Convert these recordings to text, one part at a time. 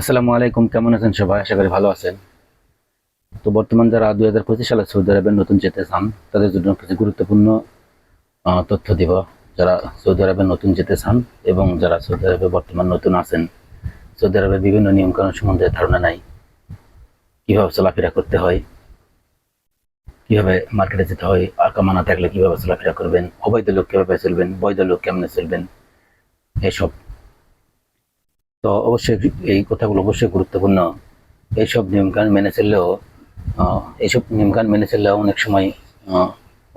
আসসালামু আলাইকুম, কেমন আছেন সবাই? আশা করি ভালো আছেন। তো বর্তমান যারা দুই হাজার পঁচিশ সালে সৌদি আরবে নতুন যেতে চান, তাদের জন্য কিছু গুরুত্বপূর্ণ তথ্য দিব। যারা সৌদি আরবে নতুন যেতে চান এবং যারা সৌদি আরবে বর্তমান নতুন আছেন, সৌদি আরবের বিভিন্ন নিয়মকানুন সম্বন্ধে ধারণা নাই। কীভাবে চলাফেরা করতে হয়? কীভাবে মার্কেটে যেতে হয়? আকামা না থাকলে কীভাবে চলাফেরা করবেন? অবৈধ লোক কীভাবে চলবেন? বৈধ লোক কেমনে চলবেন? এসব তো অবশ্যই এই কথাগুলো অবশ্যই গুরুত্বপূর্ণ। এইসব নিয়মকানুন মেনে চললেও এইসব নিয়মকানুন মেনে চললেও অনেক সময়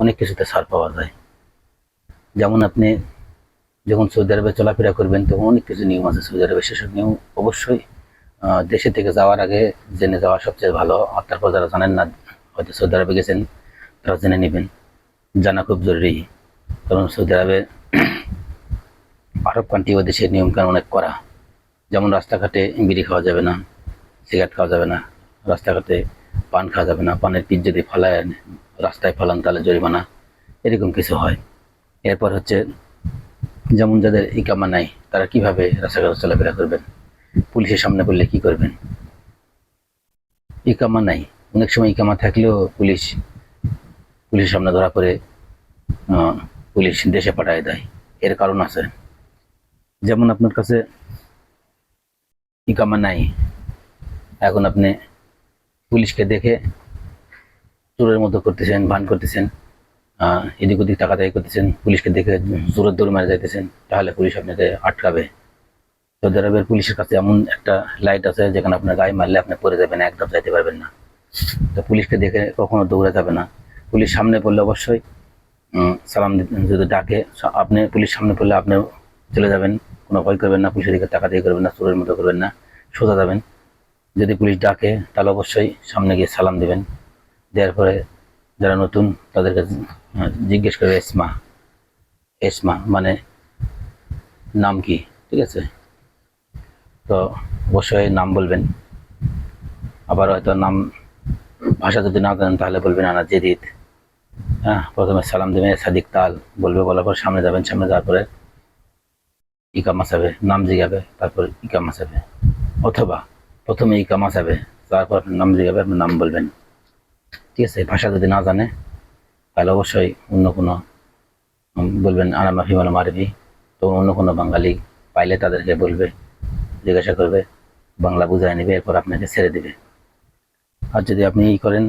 অনেক কিছুতে ছাড় পাওয়া যায়। যেমন আপনি যখন সৌদি আরবে চলাফেরা করবেন, তখন অনেক কিছু নিয়ম আছে সৌদি আরবে। সেসব নিয়ম অবশ্যই দেশে থেকে যাওয়ার আগে জেনে যাওয়া সবচেয়ে ভালো। আর তারপর যারা জানেন না, হয়তো সৌদি আরবে গেছেন, তারা জেনে নেবেন। জানা খুব জরুরি। কারণ সৌদি আরবে আরব কান্ট্রি ও দেশের নিয়মকানুন অনেক করা যেমন রাস্তাঘাটে বিড়ি খাওয়া যাবে না সিগারেট খাওয়া যাবে না রাস্তাঘাটে পান খাওয়া যাবে না পানের পিচ যদি ফালায় রাস্তায় ফালান তাহলে জরিমানা এরকম কিছু হয়। এরপর হচ্ছে যেমন যাদের ইকামা নাই তারা কীভাবে রাস্তাঘাটে চলাফেরা করবেন? পুলিশের সামনে বললে কি করবেন? ইকামা নাই। অনেক সময় ইকামা থাকলেও পুলিশ পুলিশের সামনে ধরা করে আহ, পুলিশ দেশে পাঠায় দেয়। এর কারণ আছে। যেমন আপনার কাছে ইকামা নাই এখন আপনি পুলিশকে দেখে চোরের মতো করতেছেন, ভান করতেছেন এদিক ওদিক টাকা দায়ী করতেছেন, পুলিশকে দেখে জোরের দৌড় মারা যাইতেছেন, তাহলে পুলিশ আপনাকে আটকাবে। সৌদি আরবের পুলিশের কাছে এমন একটা লাইট আছে যেখানে আপনার গায়ে মারলে আপনি পরে যাবেন, একদম যাইতে পারবেন না। তো পুলিশকে দেখে কখনো দৌড়ে যাবে না। পুলিশ সামনে পড়লে অবশ্যই সালাম যদি ডাকে আপনি পুলিশ সামনে পড়লে আপনি চলে যাবেন। কোনো ভয় করবেন না, পুলিশের দিকে টাকা দিয়ে করবেন না, চোরের মতো করবেন না, সোজা যাবেন। যদি পুলিশ ডাকে, তাহলে অবশ্যই সামনে গিয়ে সালাম দেবেন। দেওয়ার পরে যারা নতুন, তাদেরকে জিজ্ঞেস করবে, এসমা এসমা মানে নাম কি? ঠিক আছে? তো অবশ্যই নাম বলবেন। আবার হয়তো নাম, ভাষা যদি না জানেন, তাহলে বলবেন আনা জেদিদ। হ্যাঁ প্রথমে সালাম দেবেন, সাদিক তাল বলবে, বলার পর সামনে যাবেন। সামনে যাওয়ার পরে ইকামা সাবে নাম জিগাবে, তারপর ইকামা সাবে অথবা প্রথমে ইকামা সাবে তারপর নাম জিগাবে, আপনি নাম বলবেন। ঠিক আছে ভাষা যদি না জানে, তাহলে অবশ্যই অন্য কোনো বলবেন আনামা ফিমাল মারবি। তো অন্য কোনো বাঙালি পাইলে তাদেরকে বলবে, জিজ্ঞাসা করবে, বাংলা বুঝায় নেবে, এরপর আপনাকে ছেড়ে দিবে। আর যদি আপনি ই করেন,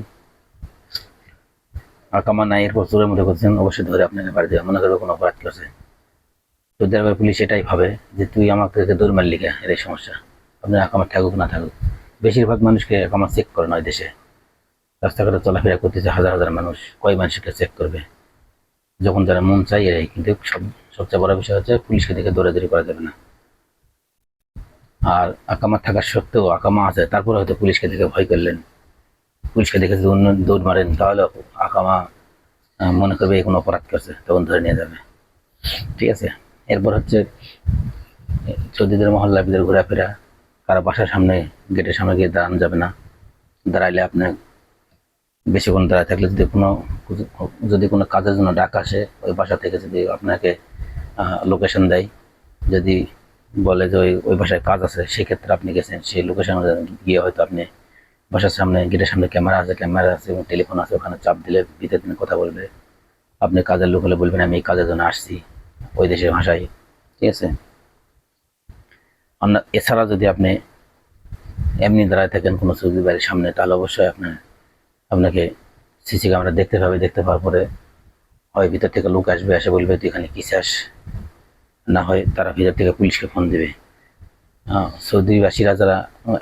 আকামা নাই এরপর চোরের মধ্যে করছেন, অবশ্যই ধরে আপনাকে বাড়ি দেবে। মনে করবে কোনো অপরাধ করছে। সৌদি আরবের পুলিশ এটাই ভাবে যে তুই আমাকে দৌড় মারলি কে? এর সমস্যা। আপনার আকামা থাকুক না থাকুক। বেশিরভাগ মানুষকে আকামা চেক করে নয় দেশে। রাস্তাঘাটে চলাফেরা করতেছে হাজার হাজার মানুষ। কয় মানুষকে চেক করবে? যখন যারা মন চাই এরাই। কিন্তু সব, সবচেয়ে বড় বিষয় হচ্ছে পুলিশকে দেখে দৌড়াদৌড়ি করা যাবে না। আর আকামা থাকার সত্ত্বেও আকামা আছে, তারপরে হয়তো পুলিশকে দেখে ভয় করলেন। পুলিশকে দেখে যদি অন্য দৌড় মারেন, তাহলে আকামা মনে করবে এই কোনো অপরাধ করছে, তখন ধরে নিয়ে যাবে। ঠিক আছে? এরপর হচ্ছে সৌদিদের মহল্লা ভিতরে ঘোরাফেরা, কারও বাসার সামনে, গেটের সামনে গিয়ে দাঁড়ানো যাবে না। দাঁড়াইলে আপনার বেশিক্ষণ দাঁড়ায় থাকলে যদি কোনো যদি কোনো কাজের জন্য ডাক আসে, ওই বাসা থেকে যদি আপনাকে লোকেশন দেয়, যদি বলে যে ওই ওই বাসায় কাজ আছে, সেক্ষেত্রে আপনি গেছেন, সেই লোকেশনে গিয়ে হয়তো আপনি বাসার সামনে, গেটের সামনে ক্যামেরা আছে ক্যামেরা আছে এবং টেলিফোন আছে, ওখানে চাপ দিলে ভিতরে কথা বলবে। আপনি কাজের লোক হলে বলবেন, আমি এই কাজের জন্য আসছি। ওই দেশের ভাষায় ঠিক আছে? আপনার এছাড়া যদি আপনি এমনি দাঁড়ায় থাকেন কোনো সৌদি বাড়ির সামনে তাহলে অবশ্যই আপনার আপনাকে সিসি ক্যামেরা দেখতে পাবে দেখতে পাওয়ার পরে হয় ভিতর থেকে লোক আসবে এসে বলবে তুই এখানে কি চাস না হয় তারা ভিতর থেকে পুলিশকে ফোন দেবে। আহ, সৌদিবাসীরা যারা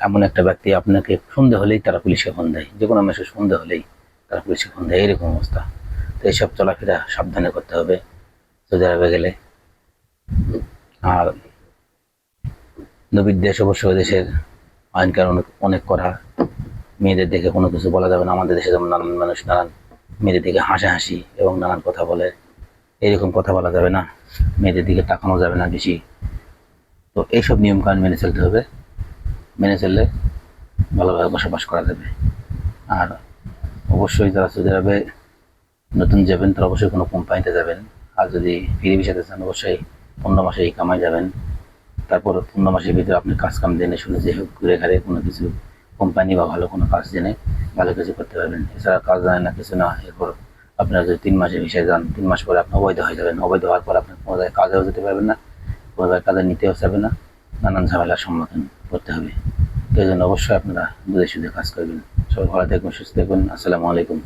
এমন একটা ব্যক্তি আপনাকে সন্দেহ হলেই তারা পুলিশকে ফোন দেয়। যে কোনো মেসেজ সন্দেহ হলেই তারা পুলিশকে ফোন দেয় এরকম অবস্থা। তো এইসব চলাফেরা সাবধানে করতে হবে। সৌদি আরবে গেলে। আর নবীর দেশ অবশ্য দেশের আইন কানুন অনেক অনেক করা মেয়েদের দেখে কোনো কিছু বলা যাবে না। আমাদের দেশে যেমন নানান মানুষ নানান মেয়েদের দিকে হাসাহাসি এবং নানান কথা বলে। এরকম কথা বলা যাবে না। মেয়েদের দিকে তাকানো যাবে না বেশি। তো এইসব নিয়মকানুন মেনে চলতে হবে। মেনে চললে ভালোভাবে বসবাস করা যাবে। আর অবশ্যই যারা সৌদি আরবে নতুন যাবেন, তারা অবশ্যই কোনো কোম্পানিতে যাবেন। আর যদি ফিরে ভিসাতে চান অবশ্যই পনেরো মাসে এই কামাই যাবেন। তারপর পনেরো মাসের ভিতরে আপনি কাজ কাম জেনে শুনে যে হোক, ঘুরে ঘাড়ে কোনো কিছু কোম্পানি বা ভালো কোনো কাজ জেনে ভালো কিছু করতে পারবেন। এছাড়া কাজ জানেন না, কিছু না, এরপর আপনারা যদি তিন মাসের বিষয়ে যান, তিন মাস পরে আপনি অবৈধ হয়ে যাবেন। অবৈধ হওয়ার পর আপনি কোনো জায়গায় কাজেও যেতে পারবেন না, কোনো জায়গায় কাজে নিতেও যাবে না, নানান ঝামেলার সম্মুখীন করতে হবে। তো এই জন্য অবশ্যই আপনারা বুঝে সুঝে কাজ করবেন। সবাই ভালো থাকবেন, সুস্থ থাকবেন। আসসালামু আলাইকুম।